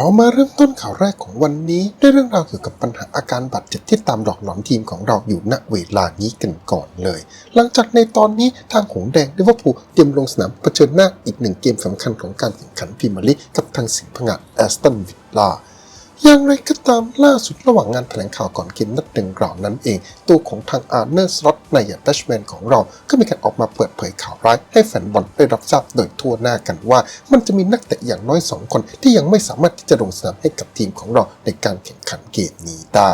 เรามาเริ่มต้นข่าวแรกของวันนี้ด้วยเรื่องราวเกี่ยวกับปัญหาอาการบาดเจ็บที่ตามหลอกหลอนทีมของเราอยู่ณเวลานี้กันก่อนเลย หลังจากในตอนนี้ทางหงแดงลิเวอร์พูลเตรียมลงสนามเผชิญหน้าอีกหนึ่งเกมสำคัญของการแข่งขันพรีเมียร์ลีกกับทางสิงห์ผงาดแอสตันวิลล่า อย่างไรก็ตามล่าสุดระหว่างงานแถลงข่าวก่อนเกมนัดดังกล่าวนั้นเอง ตัวของทางอาร์เนอร์สล็อตในยดัชแมนของเรา ก็มีการออกมาเปิดเผยข่าวร้าย ให้แฟนบอลได้รับทราบโดยทั่วหน้ากันว่า มันจะมีนักเตะอย่างน้อย 2 คนที่ยังไม่สามารถที่จะลงสนามให้กับทีมของเราในการแข่งขันเกมนี้ได้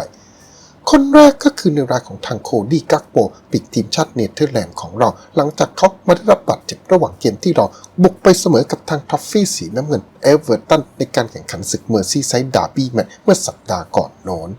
คนแรกก็คือในรายของทางโคดี้กักโปปิดทีมชาติเนเธอร์แลนด์ของเรา หลังจากเขามาได้รับบาดเจ็บระหว่างเกมที่เรา บุกไปเสมอกับทางท็อฟฟี่สีน้ำเงินเอเวอร์ตันในการแข่งขันศึกเมอร์ซี่ไซด์ดาร์บี้แมตช์เมื่อสัปดาห์ก่อนโน้น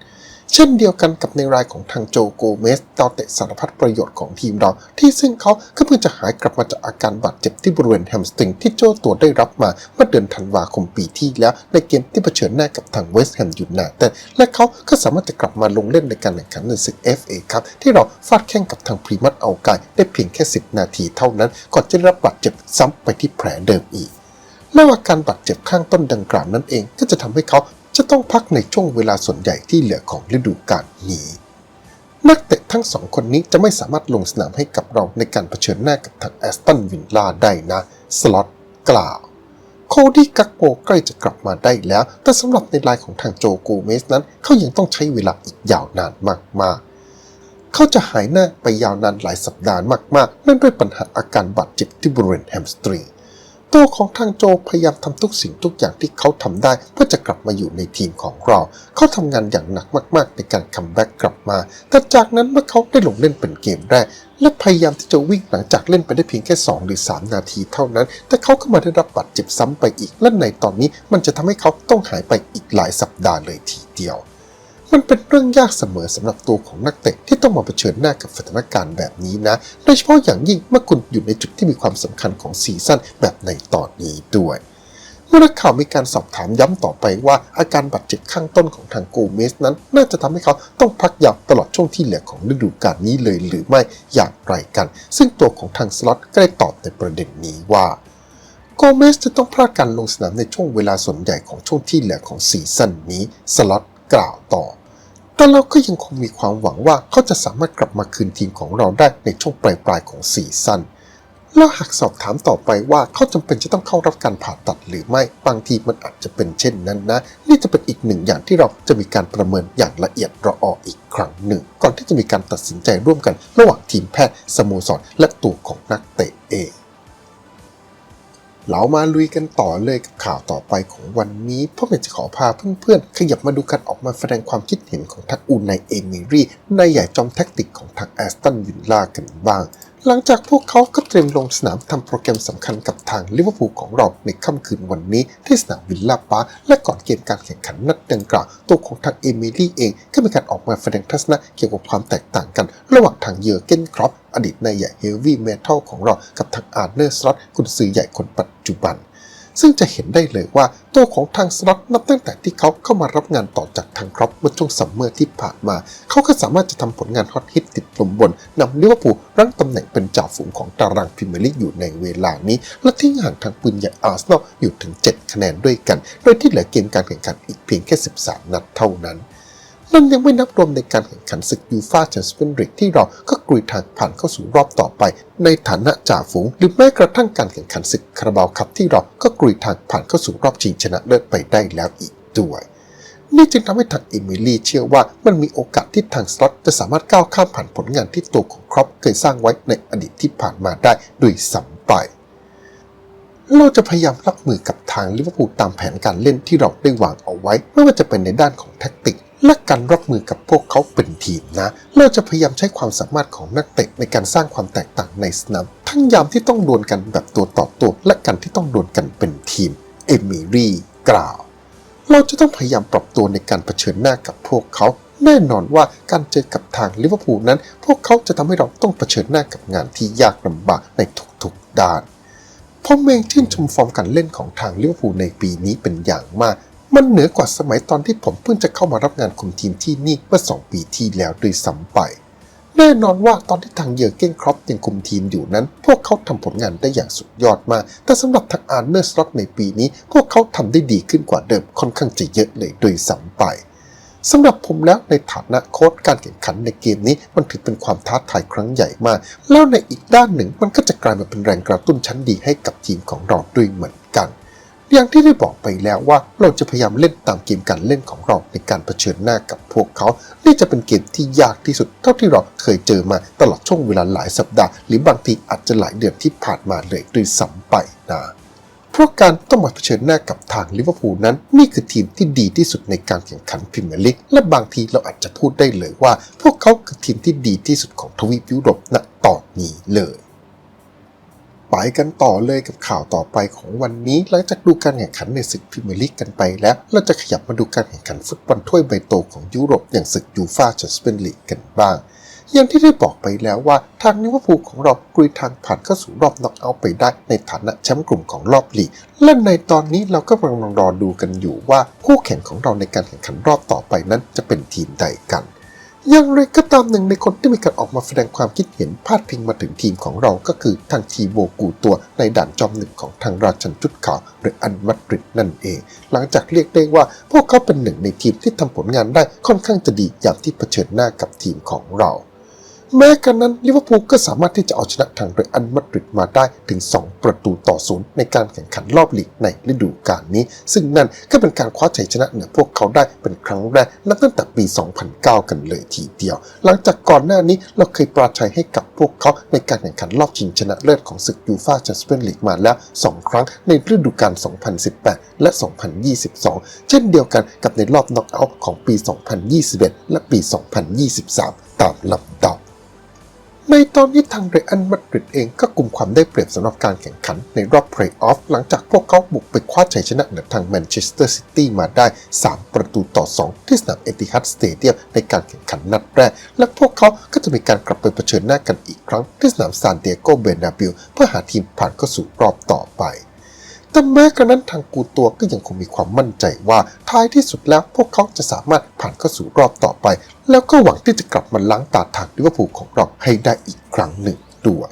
เช่นเดียวกันกับในรายของทางโจโกเมสดาวเตะสารพัดประโยชน์ของทีมเรา ที่ซึ่งเขาก็เพิ่งจะหายกลับมาจากอาการบาดเจ็บที่บริเวณแฮมสตริงที่โจตัวได้รับมาเมื่อเดือนธันวาคมปีที่แล้ว ในเกมที่เผชิญหน้ากับทางเวสต์แฮมยูไนเต็ดและเขาก็สามารถจะกลับมาลงเล่นในการแข่งขันในศึก FA ครับที่เราฟาดแข่งกับทางพรีมัตเอากายได้เพียงแค่ 10 นาทีเท่านั้น ก่อนจะได้รับบาดเจ็บซ้ำไปที่แผลเดิมอีกและอาการบาดเจ็บข้างต้นดังกล่าวนั่นเองก็จะทำให้เขา จะต้องพักในช่วงเวลาส่วนใหญ่ที่เหลือของฤดูกาลนี้ นักเตะทั้งสองคนนี้จะไม่สามารถลงสนามให้กับเราในการเผชิญหน้ากับทางแอสตันวินลาได้นะ สล็อตกล่าวโคดี้กักโปใกล้จะกลับมาได้แล้ว แต่สำหรับในรายของทางโจโกเมสนั้น เขายังต้องใช้เวลาอีกยาวนานมากๆเขาจะหายหน้าไปยาวนานหลายสัปดาห์มากๆนื่องด้วยปัญหาอาการบาดเจ็บที่บริเวณแฮมสตริง ตัวของทางโจพยายามทำทุกสิ่งทุกอย่างที่เขาทำได้ เพื่อจะกลับมาอยู่ในทีมของเรา เขาทำงานอย่างหนักมากๆ ในการคัมแบ็กกลับมา แต่จากนั้นเมื่อเขาได้ลงเล่นเป็นเกมแรก และพยายามที่จะวิ่งหลังจากเล่นไปได้เพียงแค่ 2 หรือ 3 นาทีเท่านั้น แต่เขาก็มาได้รับบาดเจ็บซ้ำไปอีก และในตอนนี้มันจะทำให้เขาต้องหายไปอีกหลายสัปดาห์เลยทีเดียว มันเป็นเรื่องยากเสมอสำหรับตัวของนักเตะที่ต้องมาเผชิญหน้ากับสถานการณ์แบบนี้นะ โดยเฉพาะอย่างยิ่งเมื่อคุณอยู่ในจุดที่มีความสำคัญของซีซั่นแบบในตอนนี้ด้วยเมื่อนักข่าวมีการสอบถามย้ำต่อไปว่าอาการบาดเจ็บข้างต้นของทางโกเมสนั้น น่าจะทำให้เขาต้องพักยาวตลอดช่วงที่เหลือของฤดูกาลนี้เลยหรือไม่อย่างไรกัน ซึ่งตัวของทางสล็อตก็ได้ตอบในประเด็นนี้ว่าโกเมสจะต้องพลาดการลงสนามในช่วงเวลาส่วนใหญ่ของช่วงที่เหลือของซีซั่นนี้สล็อต กล่าวต่อ แต่เราก็ยังคงมีความหวังว่าเขาจะสามารถกลับมาคืนทีมของเราได้ในช่วงปลายปลายๆของซีซั่นแล้วหากสอบถามต่อไปว่าเขาจำเป็นจะต้องเข้ารับการผ่าตัดหรือไม่ บางทีมันอาจจะเป็นเช่นนั้นนะ นี่จะเป็นอีกหนึ่งอย่างที่เราจะมีการประเมินอย่างละเอียดระอออีกครั้งหนึ่ง ก่อนที่จะมีการตัดสินใจร่วมกัน ระหว่างทีมแพทย์สโมสรและตัวของนักเตะเอง เรามาลุยกันต่อเลยกับข่าวต่อไปของวันนี้พวกเราจะขอพาเพื่อนๆ ขยับมาดูกันออกมาแสดงความคิดเห็นของทักอูในเอมิรี่ในใหญ่จอมแท็กติกของทักแอสตันวิลล่ากันบ้าง หลังจากพวกเขาก็เตรียมลงสนามทำโปรแกรมสำคัญกับทางลิเวอร์พูลของเราในค่ำคืนวันนี้ที่สนามวิลล่าปาร์และก่อนเกมการแข่งขันนัดดังกล่าวตัวของทางเอมิลี่เองก็มีการออกมาแสดงทัศนะเกี่ยวกับความแตกต่างกัน ระหว่างทางเยอร์เกนครอปอดีตนายใหญ่เฮฟวี่เมทัลของเรากับทางอาร์เนอร์สล็อตกุนซือใหญ่คนปัจจุบัน ซึ่งจะเห็นได้เลยว่าตัวของทางสล็อตนับตั้งแต่ที่เขาเข้ามารับงานต่อจากทางครอปเมื่อช่วงซัมเมอร์ที่ผ่านมา เขาก็สามารถจะทำผลงานฮอตฮิตติดลมบนนำลิเวอร์พูลรั้งตำแหน่งเป็นจ่าฝูงของตารางพรีเมียร์ลีกอยู่ในเวลานี้ และทิ้งห่างทางปืนใหญ่อาร์เซนอลอยู่ถึง 7 คะแนนด้วยกัน โดยที่เหลือเกมการแข่งขันอีกเพียงแค่ 13 นัดเท่านั้น นั่นยังไม่นับรวมในการแข่งขันศึกยูฟาแชมเปี้ยนส์ลีกที่เราก็กลุยทางผ่านเข้าสู่รอบต่อไป ในฐานะจ่าฝูง หรือแม้กระทั่งการแข่งขันศึกคาราบาวคัพที่เราก็กลุยทางผ่านเข้าสู่รอบชิงชนะเลิศไปได้แล้วอีกด้วยนี่จึงทำให้ทางเอมิลี่เชื่อว่ามันมีโอกาสที่ทางสล็อตจะสามารถก้าวข้ามผ่านผลงานที่ตัวของครอปเคยสร้างไว้ในอดีตที่ผ่านมาได้โดยสัมไป เราจะพยายามรับมือกับทางลิเวอร์พูลตามแผนการเล่นที่เราได้วางเอาไว้ ไม่ว่าจะเป็นในด้านของแท็กติก และการรับมือกับพวกเขาเป็นทีมนะเราจะพยายามใช้ความสามารถของนักเตะในการสร้างความแตกต่างในสนามทั้งยามที่ต้องดวลกันแบบตัวต่อตัว และการที่ต้องดวลกันเป็นทีม เอมิรี่กล่าว เราจะต้องพยายามปรับตัวในการเผชิญหน้ากับพวกเขา แน่นอนว่าการเจอกับทางลิเวอร์พูลนั้น พวกเขาจะทำให้เราต้องเผชิญหน้ากับงานที่ยากลำบากในทุกๆด้านผมเองชื่นชมฟอร์มการเล่นของทางลิเวอร์พูลในปีนี้เป็นอย่างมาก มันเหนือกว่าสมัยตอนที่ผมเพิ่งจะเข้ามารับงานคุมทีมที่นี่เมื่อ2ปีที่แล้วด้วยซ้ำไป แน่นอนว่าตอนที่ทางเยอร์เก้นครอปยังคุมทีมอยู่นั้น พวกเขาทำผลงานได้อย่างสุดยอดมาก แต่สำหรับทางอาร์เนอร์สล็อตในปีนี้ พวกเขาทำได้ดีขึ้นกว่าเดิมค่อนข้างจะเยอะเลยโดยสัมไปสำหรับผมแล้วในฐานะโค้ชการแข่งขันในเกมนี้มันถือเป็นความท้าทายครั้งใหญ่มาก แล้วในอีกด้านหนึ่งมันก็จะกลายมาเป็นแรงกระตุ้นชั้นดีให้กับทีมของเราด้วยเหมือนกัน อย่างที่ได้บอกไปแล้วว่าเราจะพยายามเล่นตามเกมการเล่นของเราในการเผชิญหน้ากับพวกเขา นี่จะเป็นเกมที่ยากที่สุดเท่าที่เราเคยเจอมาตลอดช่วงเวลาหลายสัปดาห์ หรือบางทีอาจจะหลายเดือนที่ผ่านมาเลยด้วยซ้ำไปนะพราะการต้องมาเผชิญหน้ากับทางลิเวอร์พูลนั้น นี่คือทีมที่ดีที่สุดในการแข่งขันพรีเมียร์ลีกและบางทีเราอาจจะพูดได้เลยว่า พวกเขาคือทีมที่ดีที่สุดของทวีปยุโรปณตอนนี้เลย ไปกันต่อเลยกับข่าวต่อไปของวันนี้ หลังจากดูการแข่งขันในศึกพรีเมียร์ลีกกันไปแล้ว เราจะขยับมาดูการแข่งขันฟุตบอลถ้วยใบโตของยุโรปอย่างศึกยูฟ่าแชมเปี้ยนลีกกันบ้างอย่างที่ได้บอกไปแล้วว่าทางลิเวอร์พูลของเรากลุยทางผ่านเข้าสู่รอบน็อกเอาท์ไปได้ในฐานะแชมป์กลุ่มของรอบลีกและในตอนนี้เราก็กำลังรอดูกันอยู่ว่าคู่แข่งของเราในการแข่งขันรอบต่อไปนั้นจะเป็นทีมใดกัน อย่างไรก็ตามหนึ่งในคนที่มีการออกมาแสดงความคิดเห็นพาดพิงมาถึงทีมของเราก็คือทางทีโบกูตัวในด่านจอมหนึ่งของทางราชันจุดขาวหรืออันมัดริดนั่นเอง หลังจากเรียกได้ว่าพวกเขาเป็นหนึ่งในทีมที่ทำผลงานได้ค่อนข้างจะดีอย่างที่เผชิญหน้ากับทีมของเรา แม้กันนั้นลิเวอร์พูลก็สามารถที่จะเอาชนะทางเรอัลมาดริดมาได้ถึง 2 ประตูต่อศูนย์ในการแข่งขันรอบลีกในฤดูกาลนี้ ซึ่งนั่นก็เป็นการคว้าชัยชนะเหนือพวกเขาได้เป็นครั้งแรกนับตั้งแต่ปี 2009 กันเลยทีเดียว หลังจากก่อนหน้านี้เราเคยปราชัยให้กับพวกเขาในการแข่งขันรอบชิงชนะเลิศของศึกยูฟ่าแชมเปี้ยนลีกมาแล้ว 2 ครั้งในฤดูกาล 2018 และ 2022 เช่นเดียวกันกับในรอบน็อกเอาท์ของปี 2021 และปี 2023 ตามลำดับ ในตอนนี้ทางเรอัลมาดริดเองก็กลุ่มความได้เปรียบสำหรับการแข่งขันในรอบเพลย์ออฟหลังจากพวกเขาบุกไปคว้าชัยชนะเหนือทางแมนเชสเตอร์ซิตี้มาได้ 3 ประตูต่อ 2 ที่สนามเอติฮัดสเตเดียมในการแข่งขันนัดแรก และพวกเขาก็จะมีการกลับไปเผชิญหน้ากันอีกครั้งที่สนามซานเดียโกเบนาบิลเพื่อหาทีมผ่านเข้าสู่รอบต่อไป แต่แม้กระนั้นทางกูตัวก็ยังคงมีความมั่นใจว่าท้ายที่สุดแล้วพวกเขาจะสามารถผ่านเข้าสู่รอบต่อไป แล้วก็หวังที่จะกลับมาล้างตาทางลิเวอร์พูลของเราให้ได้อีกครั้งหนึ่งด้วย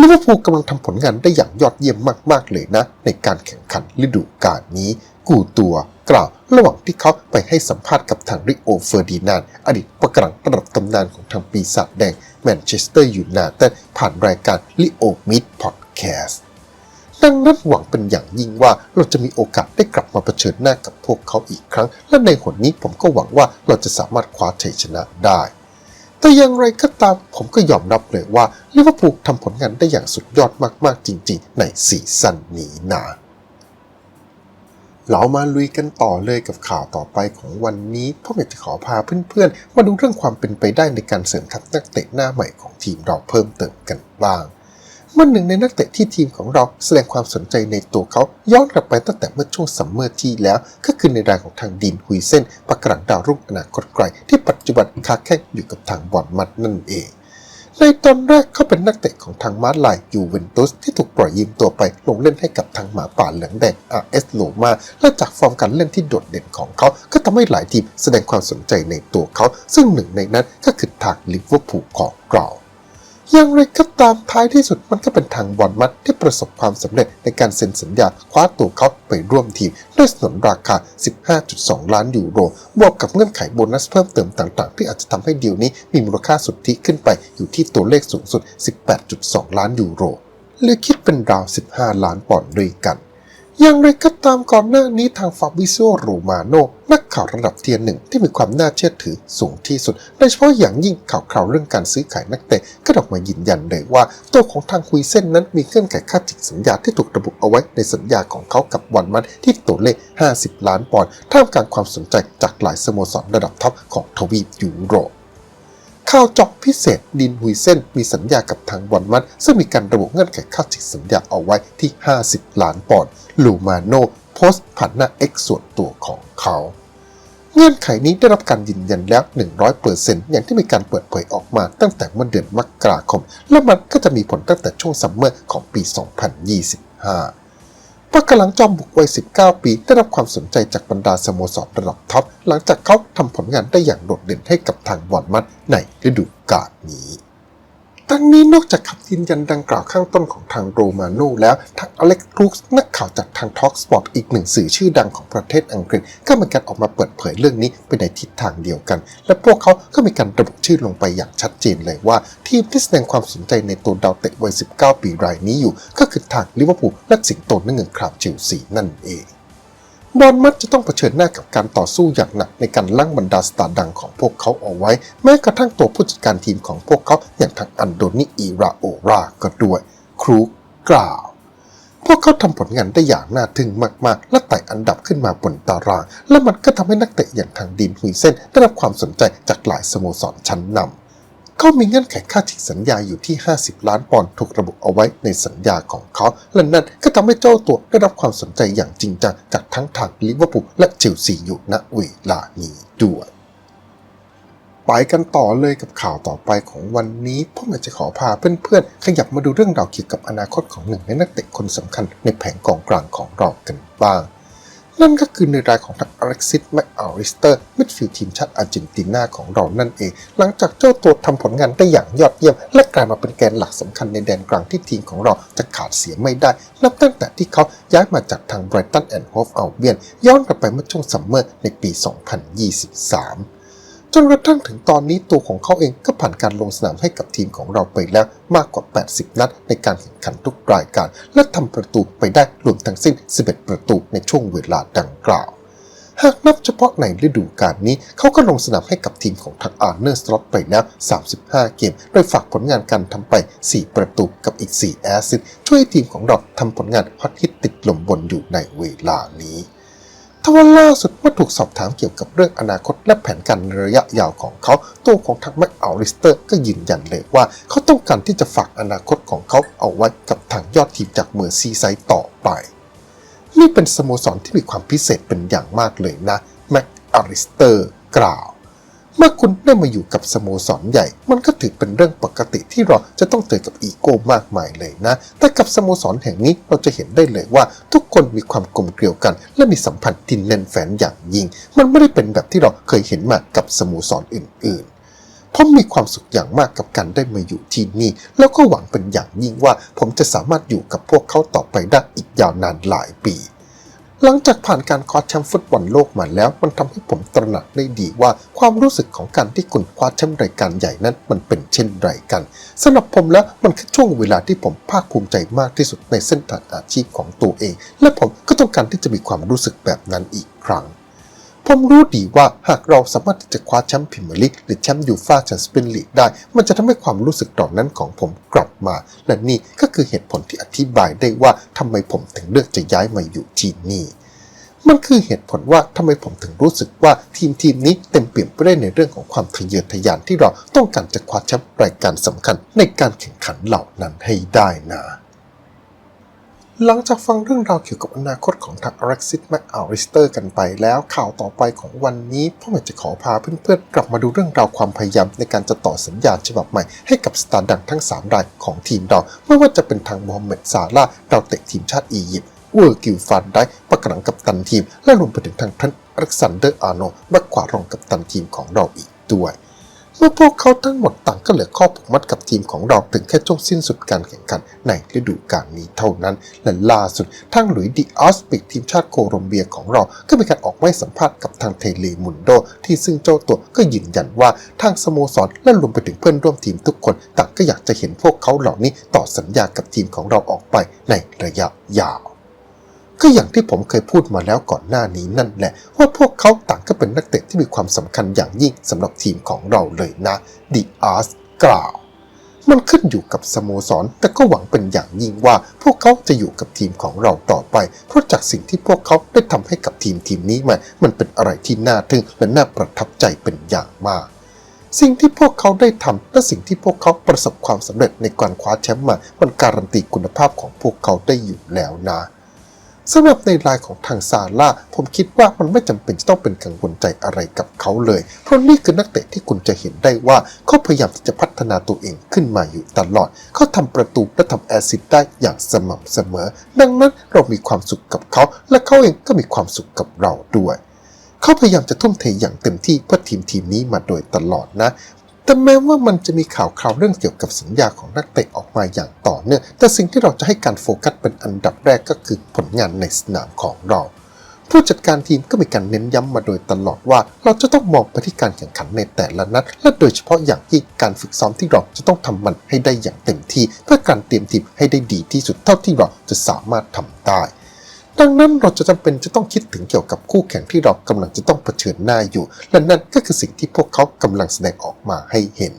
ลิเวอร์พูลกำลังทำผลงานได้อย่างยอดเยี่ยมมากๆเลยนะ ในการแข่งขันฤดูกาลนี้ กูตัวกล่าวระหว่างที่เขาไปให้สัมภาษณ์กับทางริโอเฟอร์ดินานอดีตประกรังระดับตำนานของทางปีศาจแดงแมนเชสเตอร์ยูไนเต็ดผ่านรายการลิโอมิดพอดแคสต์ ดังนั้นหวังเป็นอย่างยิ่งว่าเราจะมีโอกาสได้กลับมาเผชิญหน้ากับพวกเขาอีกครั้ง และในหนนี้ผมก็หวังว่าเราจะสามารถคว้าชัยชนะได้ แต่อย่างไรก็ตามผมก็ยอมรับเลยว่าลิเวอร์พูลทำผลงานได้อย่างสุดยอดมากๆจริง ๆ ในซีซั่นนี้นะเรามาลุยกันต่อเลยกับข่าวต่อไปของวันนี้ผมอยากจะขอพาเพื่อนๆ มาดูเรื่องความเป็นไปได้ในการเสริมทัพนักเตะหน้าใหม่ของทีมเราเพิ่มเติมกันบ้าง เมื่อหนึ่งในนักเตะที่ทีมของเราแสดงความสนใจในตัวเขาย้อนกลับไปตั้งแต่เมื่อช่วงซัมเมอร์ที่แล้ว ก็คือในรายของทางดินฮุยเซนประกรังดาวรุ่งอนาคตไกล ที่ปัจจุบันคาแข่งอยู่กับทางบอลมัดนั่นเองในตอนแรกเขาเป็นนักเตะของทางมาร์ลายยูเวนตุสที่ถูกปล่อยยืมตัวไปลงเล่นให้กับทางหมาป่าเหลืองแดง RS โลมา และจากฟอร์มการเล่นที่โดดเด่นของเขา ก็ทำให้หลายทีมแสดงความสนใจในตัวเขา ซึ่งหนึ่งในนั้นก็คือทางลิเวอร์พูลของเรา อย่างไรก็ตามท้ายที่สุดมันก็เป็นทางบอลมัดที่ประสบความสำเร็จในการเซ็นสัญญาคว้าตัวเขาไปร่วมทีมด้วยสนนราคา 15.2 ล้านยูโร บวกกับเงื่อนไขโบนัสเพิ่มเติมต่างๆ ที่อาจจะทำให้ดีลนี้มีมูลค่าสุทธิขึ้นไปอยู่ที่ตัวเลขสูงสุด 18.2 ล้านยูโรหรือคิดเป็นราว 15 ล้านปอนด์ด้วยกัน อย่างไรก็ตามก่อนหน้านี้ทางฟาบิโซโรมาโนนักข่าวระดับเทียร์หนึ่งที่มีความน่าเชื่อถือสูงที่สุด โดยเฉพาะอย่างยิ่งข่าวคราวเรื่องการซื้อขายนักเตะก็ออกมายืนยันเลยว่า ตัวของทางคุยเส้นนั้นมีเงื่อนไขค่าจิกสัญญาที่ถูกระบุเอาไว้ในสัญญาของเขากับวันมันที่ตัวเลข 50 ล้านปอนด์ท่ามกลางความสนใจจากหลายสโมสรระดับท็อปของทวีปยุโรป ข่าวจอกพิเศษดินฮุยเซนมีสัญญากับทางบอลมัด ซึ่งมีการระบุเงื่อนไขค่าจิกสัญญาเอาไว้ที่ 50 ล้านปอนด์ลูมาโนโพสต์ผ่านหน้า X ส่วนตัวของเขา เงื่อนไขนี้ได้รับการยืนยันแล้ว 100%อย่างที่มีการเปิดเผยออกมาตั้งแต่เมื่อเดือนมกราคม และมันก็จะมีผลตั้งแต่ช่วงซัมเมอร์ของปี 2025 ปากกำลังจอมบุกวัย 19 ปี ได้รับความสนใจจากบรรดาสโมสรระดับท็อป หลังจากเขาทำผลงานได้อย่างโดดเด่นให้กับทางบอลมัดในฤดูกาลนี้ ทั้งนี้นอกจากคำยืนยันดังกล่าวข้างต้นของทางโรมาโน่แล้วทางอเล็กซ์รูกส์นักข่าวจากทาง Talk Sport อีกหนึ่งสื่อชื่อดังของประเทศอังกฤษ ก็มีการออกมาเปิดเผยเรื่องนี้ไปในทิศทางเดียวกัน และพวกเขาก็มีการระบุชื่อลงไปอย่างชัดเจนเลยว่า ทีมที่แสดงความสนใจในตัวดาวเตะวัย 19 ปีรายนี้อยู่ ก็คือทางลิเวอร์พูลและสิงโตนั่นเงินคราวเชลซีนั่นเอง บอลมัดจะต้องเผชิญหน้ากับการต่อสู้อย่างหนักในการลั่งบรรดาสตาร์ดังของพวกเขาเอาไว้ แม้กระทั่งตัวผู้จัดการทีมของพวกเขาอย่างทางอันโดนิอีราโอราก็ด้วย ครูกล่าว พวกเขาทำผลงานได้อย่างน่าทึ่งมาก ๆ และไต่อันดับขึ้นมาบนตาราง และมันก็ทำให้นักเตะอย่างทางดีนฮุยเซนได้รับความสนใจจากหลายสโมสรชั้นนำ เขามีเงื่อนไขค่าฉีกสัญญาอยู่ที่ 50 ล้านปอนด์ถูกระบุเอาไว้ในสัญญาของเขา และนั่นก็ทำให้เจ้าตัวได้รับความสนใจอย่างจริงจังจากทั้งทางลิเวอร์พูลและเชลซีอยู่ณเวลานี้ด้วยไปกันต่อเลยกับข่าวต่อไปของวันนี้ผมอยากจะขอพาเพื่อนๆ ขยับมาดูเรื่องราวเกี่ยวกับอนาคตของหนึ่งในนักเตะคนสำคัญในแผงกองกลางของเรากันบ้าง นั่นก็คือในรายของทางอเล็กซิสแมคอาริสเตอร์มิดฟิลด์ทีมชาติอาร์เจนตินาของเรานั่นเอง หลังจากเจ้าตัวทำผลงานได้อย่างยอดเยี่ยม และกลายมาเป็นแกนหลักสำคัญในแดนกลางที่ทีมของเราจะขาดเสียไม่ได้ นับตั้งแต่ที่เขาย้ายมาจากทางไบรตันแอนด์โฮฟอัลเบียนย้อนกลับไปเมื่อช่วงซัมเมอร์ในปี 2023 จนกระทั่งถึงตอนนี้ตัวของเขาเองก็ผ่านการลงสนามให้กับทีมของเราไปแล้วมากกว่า 80 นัดในการแข่งขันทุกรายการ และทำประตูไปได้รวมทั้งสิ้น 11 ประตูในช่วงเวลาดังกล่าว หากนับเฉพาะในฤดูกาลนี้ เขาก็ลงสนามให้กับทีมของทางอาร์เนอร์สล็อตไปแล้ว 35 เกม โดยฝากผลงานการทำไป 4 ประตูกับอีก 4 แอสซิสช่วยให้ทีมของเราทำผลงานฮอตฮิตติดลมบนอยู่ในเวลานี้ ทว่าล่าสุดเมื่อถูกสอบถามเกี่ยวกับเรื่องอนาคตและแผนการในระยะยาวของเขา ตัวของทางแม็กอัลริสเตอร์ก็ยืนยันเลยว่า เขาต้องการที่จะฝากอนาคตของเขาเอาไว้กับทางยอดทีมจากเมอร์ซีไซต์ต่อไป นี่เป็นสโมสรที่มีความพิเศษเป็นอย่างมากเลยนะแม็กอาริสเตอร์กล่าว เมื่อคุณได้มาอยู่กับสโมสรใหญ่ มันก็ถือเป็นเรื่องปกติที่เราจะต้องเจอกับอีโก้มากมายเลยนะ แต่กับสโมสรแห่งนี้เราจะเห็นได้เลยว่า ทุกคนมีความกลมเกลียวกัน และมีสัมพันธ์ที่แน่นแฟ้นอย่างยิ่ง มันไม่ได้เป็นแบบที่เราเคยเห็นมากับสโมสรอื่น ๆผมมีความสุขอย่างมากกับการได้มาอยู่ที่นี่ แล้วก็หวังเป็นอย่างยิ่งว่าผมจะสามารถอยู่กับพวกเขาต่อไปได้อีกยาวนานหลายปี หลังจากผ่านการคว้าแชมป์ฟุตบอลโลกมาแล้ว มันทำให้ผมตระหนักได้ดีว่าความรู้สึกของการที่คุณคว้าแชมป์รายการใหญ่นั้นมันเป็นเช่นไรกันสำหรับผมแล้วมันคือช่วงเวลาที่ผมภาคภูมิใจมากที่สุดในเส้นทางอาชีพของตัวเอง และผมก็ต้องการที่จะมีความรู้สึกแบบนั้นอีกครั้ง ผมรู้ดีว่าหากเราสามารถที่จะคว้าแชมป์พรีเมียร์ลีกหรือแชมป์ยูฟ่าแชมเปี้ยนลีกได้ มันจะทำให้ความรู้สึกตอนนั้นของผมกลับมา และนี่ก็คือเหตุผลที่อธิบายได้ว่าทำไมผมถึงเลือกจะย้ายมาอยู่ที่นี่มันคือเหตุผลว่าทำไมผมถึงรู้สึกว่าทีมทีมนี้เต็มเปี่ยมไปด้วยในเรื่องของความทะเยอทะยานที่เราต้องการจะคว้าแชมป์รายการสำคัญในการแข่งขันเหล่านั้นให้ได้นะ หลังจากฟังเรื่องราวเกี่ยวกับอนาคตของทางอเล็กซิสแมคอัลริสเตอร์กันไปแล้วข่าวต่อไปของวันนี้พ่อแม่จะขอพาเพื่อนๆ กลับมาดูเรื่องราวความพยายามในการจะต่อสัญญาฉบับใหม่ให้กับสตาร์ดังทั้ง 3 รายของทีมเรา ไม่ว่าจะเป็นทางโมฮัมเหม็ดซาลาดาวเตะทีมชาติอียิปต์เวอร์กิลฟันได้ประกังกับตันทีม และรวมไปถึงทางท่านอเล็กซานเดอร์อาร์โนแบ็กขวารองกับตันทีมของเราอีกด้วย เมื่อพวกเขาทั้งหมดต่างก็เหลือข้อผูกมัดกับทีมของเราถึงแค่ช่วงสิ้นสุดการแข่งขันในฤดูกาลนี้เท่านั้น และล่าสุดทางหลุยส์ดิอัสปิกทีมชาติโคลอมเบียของเรา ก็มีการออกมาให้สัมภาษณ์กับทางเทเลมุนโด ที่ซึ่งเจ้าตัวก็ยืนยันว่าทางสโมสรและรวมไปถึงเพื่อนร่วมทีมทุกคน ต่างก็อยากจะเห็นพวกเขาเหล่านี้ต่อสัญญากับทีมของเราออกไปในระยะยาว ก็อย่างที่ผมเคยพูดมาแล้วก่อนหน้านี้นั่นแหละ ว่าพวกเขาต่างก็เป็นนักเตะที่มีความสำคัญอย่างยิ่งสำหรับทีมของเราเลยนะดิอาสกล่าวมันขึ้นอยู่กับสโมสร แต่ก็หวังเป็นอย่างยิ่งว่าพวกเขาจะอยู่กับทีมของเราต่อไป เพราะจากสิ่งที่พวกเขาได้ทำให้กับทีมทีมนี้มามันเป็นอะไรที่น่าทึ่งและน่าประทับใจเป็นอย่างมาก สิ่งที่พวกเขาได้ทำและสิ่งที่พวกเขาประสบความสำเร็จในการคว้าแชมป์มา มันการันตีคุณภาพของพวกเขาได้อยู่แล้วนะ สำหรับในรายของทางซาร่าผมคิดว่ามันไม่จำเป็นจะต้องเป็นกังวลใจอะไรกับเขาเลย เพราะนี่คือนักเตะที่คุณจะเห็นได้ว่าเขาพยายามที่จะพัฒนาตัวเองขึ้นมาอยู่ตลอด เขาทำประตูและทำแอซิสต์ได้อย่างสม่ำเสมอ ดังนั้นเรามีความสุขกับเขา และเขาเองก็มีความสุขกับเราด้วย เขาพยายามจะทุ่มเทอย่างเต็มที่เพื่อทีมทีมนี้มาโดยตลอดนะ แต่แม้ว่ามันจะมีข่าวคราวเรื่องเกี่ยวกับสัญญาของนักเตะออกมาอย่างต่อเนื่อง แต่สิ่งที่เราจะให้การโฟกัสเป็นอันดับแรกก็คือผลงานในสนามของเรา ผู้จัดการทีมก็มีการเน้นย้ำมาโดยตลอดว่า เราจะต้องมองไปที่การแข่งขันในแต่ละนัด และโดยเฉพาะอย่างยิ่งการฝึกซ้อมที่เราจะต้องทำมันให้ได้อย่างเต็มที่ เพื่อการเตรียมทีมให้ได้ดีที่สุดเท่าที่เราจะสามารถทำได้ ดังนั้นเราจะจำเป็นจะต้องคิดถึงเกี่ยวกับคู่แข่งที่เรากำลังจะต้องเผชิญหน้าอยู่ และนั่นก็คือสิ่งที่พวกเขากำลังแสดงออกมาให้เห็น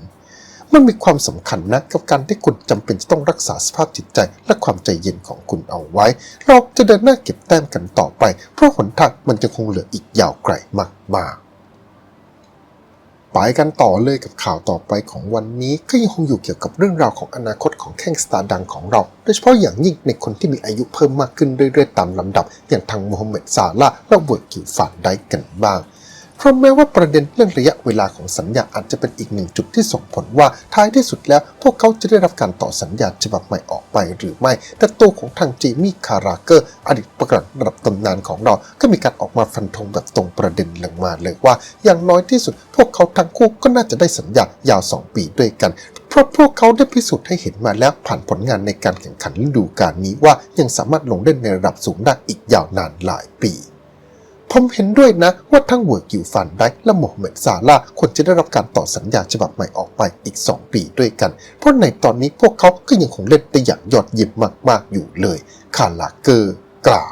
มันมีความสำคัญนะกับการที่คุณจำเป็นจะต้องรักษาสภาพจิตใจและความใจเย็นของคุณเอาไว้ เราจะเดินหน้าเก็บแต้มกันต่อไป เพราะหนทางมันจะคงเหลืออีกยาวไกลมากๆ ไปกันต่อเลยกับข่าวต่อไปของวันนี้ก็ยังคงอยู่เกี่ยวกับเรื่องราวของอนาคตของแข้งสตาร์ดังของเรา โดยเฉพาะอย่างยิ่งในคนที่มีอายุเพิ่มมากขึ้นเรื่อยๆตามลำดับ อย่างทางโมฮัมเหม็ดซาลาและเวิร์กิวฟานได้กันบ้าง เพราะแม้ว่าประเด็นเรื่องระยะเวลาของสัญญาอาจจะเป็นอีกหนึ่งจุดที่ส่งผลว่าท้ายที่สุดแล้ว พวกเขาจะได้รับการต่อสัญญาฉบับใหม่ออกไปหรือไม่ แต่ตัวของทางเจมี่คาราเกอร์อดีตประกาศระดับตำนานของเรา ก็มีการออกมาฟันธงแบบตรงประเด็นลงมาเลยว่า อย่างน้อยที่สุด พวกเขาทั้งคู่ก็น่าจะได้สัญญายาว 2 ปีด้วยกันเพราะพวกเขาได้พิสูจน์ให้เห็นมาแล้วผ่านผลงานในการแข่งขันฤดูกาลนี้ว่ายังสามารถลงเล่นในระดับสูงได้อีกยาวนานหลายปี ผมเห็นด้วยนะว่าทั้งเวิร์กิวฟันได้และโมฮัมเหม็ดซาลาควรจะได้รับการต่อสัญญาฉบับใหม่ออกไปอีก 2 ปีด้วยกัน เพราะในตอนนี้พวกเขาก็ยังคงเล่นได้อย่างยอดเยี่ยมมาก ๆ อยู่เลย คาลาเกอร์กล่าว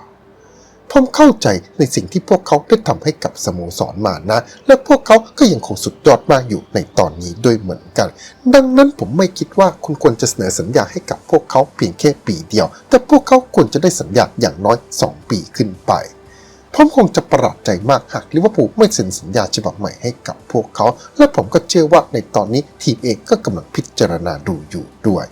ผมเข้าใจในสิ่งที่พวกเขาได้ทำให้กับสโมสรมานะ และพวกเขาก็ยังคงสุดยอดมากอยู่ในตอนนี้ด้วยเหมือนกัน ดังนั้นผมไม่คิดว่าคุณควรจะเสนอสัญญาให้กับพวกเขาเพียงแค่ปีเดียว แต่พวกเขาควรจะได้สัญญาอย่างน้อย 2 ปีขึ้นไป ผมคงจะประหลาดใจมากหากลิเวอร์พูลไม่เซ็นสัญญาฉบับใหม่ให้กับพวกเขา และผมก็เชื่อว่าในตอนนี้ทีมเองก็กำลังพิจารณาดูอยู่ด้วย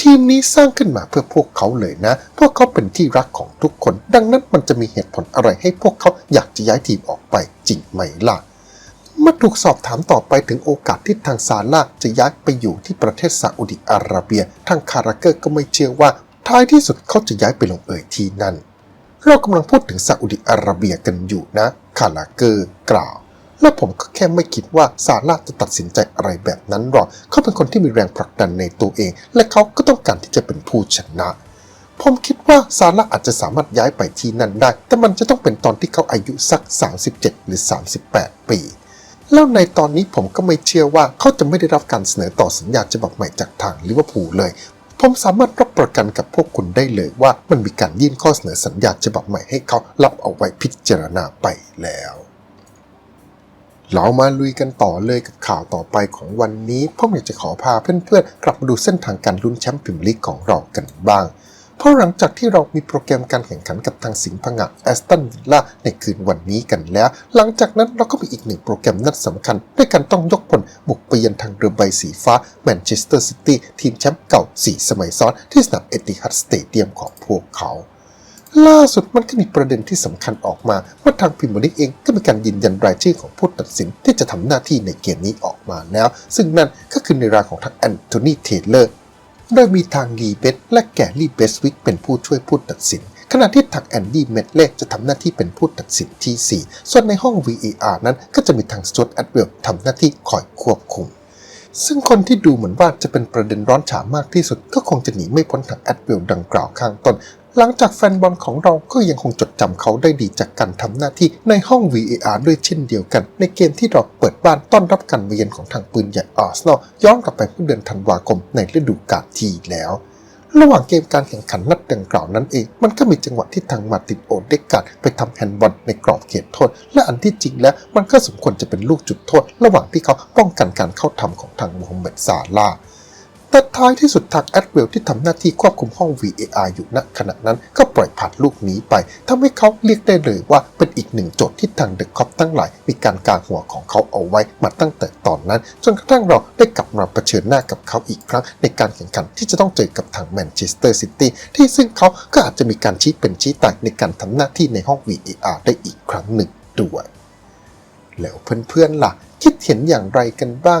ทีมนี้สร้างขึ้นมาเพื่อพวกเขาเลยนะ พวกเขาเป็นที่รักของทุกคน ดังนั้นมันจะมีเหตุผลอะไรให้พวกเขาอยากจะย้ายทีมออกไปจริงไหมล่ะเมื่อถูกสอบถามต่อไปถึงโอกาสที่ทางซาร่าจะย้ายไปอยู่ที่ประเทศซาอุดิอาระเบีย ทางคาราเกอร์ก็ไม่เชื่อว่าท้ายที่สุดเขาจะย้ายไปลงเอยที่นั่น เรากำลังพูดถึงซาอุดิอาระเบียกันอยู่นะ คาราเกอร์กล่าว และผมก็แค่ไม่คิดว่าซาร่าจะตัดสินใจอะไรแบบนั้นหรอก เขาเป็นคนที่มีแรงผลักดันในตัวเอง และเขาก็ต้องการที่จะเป็นผู้ชนะ ผมคิดว่าซาร่าอาจจะสามารถย้ายไปที่นั่นได้ แต่มันจะต้องเป็นตอนที่เขาอายุสัก 37 หรือ 38 ปี แล้วในตอนนี้ผมก็ไม่เชื่อว่าเขาจะไม่ได้รับการเสนอต่อสัญญาฉบับใหม่จากทางลิเวอร์พูลเลย ผมสามารถรับประกันกับพวกคุณได้เลยว่ามันมีการยื่นข้อเสนอสัญญาฉบับใหม่ให้เขารับเอาไว้พิจารณาไปแล้ว เรามาลุยกันต่อเลยกับข่าวต่อไปของวันนี้ผมอยากจะขอพาเพื่อนๆกลับมาดูเส้นทางการลุ้นแชมป์พรีเมียร์ลีกของเรากันบ้าง เพราะหลังจากที่เรามีโปรแกรมการแข่งขันกับทางสิงห์ผงะแอสตันวิลล่าในคืนวันนี้กันแล้ว หลังจากนั้นเราก็มีอีกหนึ่งโปรแกรมนัดสำคัญ ด้วยการต้องยกพลบุกไปเยือนทางเรือใบสีฟ้าแมนเชสเตอร์ซิตี้ทีมแชมป์เก่า 4 สมัยซ้อนที่สนามเอติฮัดสเตเดียมของพวกเขาล่าสุดมันก็มีประเด็นที่สำคัญออกมาว่าทางพิมพ์ลิกเองก็มีการยืนยันรายชื่อของผู้ตัดสินที่จะทำหน้าที่ในเกมนี้ออกมาแล้ว ซึ่งนั่นก็คือในรายของทางแอนโทนีเทเลอร์ โดยมีทางลีเบสและแกรี่เบสวิกเป็นผู้ช่วยผู้ตัดสิน ขณะที่ทักแอนดี้เมดเล่จะทำหน้าที่เป็นผู้ตัดสินที่ 4 ส่วนในห้อง VAR นั้นก็จะมีทางสจวตแอดเวลทำหน้าที่คอยควบคุมซึ่งคนที่ดูเหมือนว่าจะเป็นประเด็นร้อนฉามากที่สุดก็คงจะหนีไม่พ้นทางแอดเวลดังกล่าวข้างต้น หลังจากแฟนบอลของเราก็ยังคงจดจำเขาได้ดีจากการทำหน้าที่ในห้อง VAR ด้วยเช่นเดียวกัน ในเกมที่เราเปิดบ้านต้อนรับการมาเยือนของทางปืนใหญ่อาร์เซนอลย้อนกลับไปเมื่อเดือนธันวาคมในฤดูกาลที่แล้ว ระหว่างเกมการแข่งขันนัดดังกล่าวนั้นเอง มันก็มีจังหวะที่ทางมาตินโอเดกาดไปทำแฮนด์บอลในกรอบเขตโทษ และอันที่จริงแล้วมันก็สมควรจะเป็นลูกจุดโทษ ระหว่างที่เขาป้องกันการเข้าทำของทางโมฮัมเหม็ดซาลาห์ ท้ายที่สุดทางแอดเวลที่ทำหน้าที่ควบคุมห้อง VAR อยู่ณขณะนั้นก็ปล่อยผ่านลูกนี้ไปทำให้เขาเรียกได้เลยว่าเป็นอีกหนึ่งโจทย์ที่ทางเดอะคอปทั้งหลาย มีการกางหัวของเขาเอาไว้มาตั้งแต่ตอนนั้น จนกระทั่งเราได้กลับมาเผชิญหน้ากับเขาอีกครั้ง ในการแข่งขันที่จะต้องเจอกับทางแมนเชสเตอร์ซิตี้ที่ซึ่งเขาก็อาจจะมีการชี้เป็นชี้ตายในการทำหน้าที่ในห้อง VAR ได้อีกครั้งหนึ่งด้วยแล้วเพื่อนๆล่ะ คิดเห็นอย่างไรกันบ้าง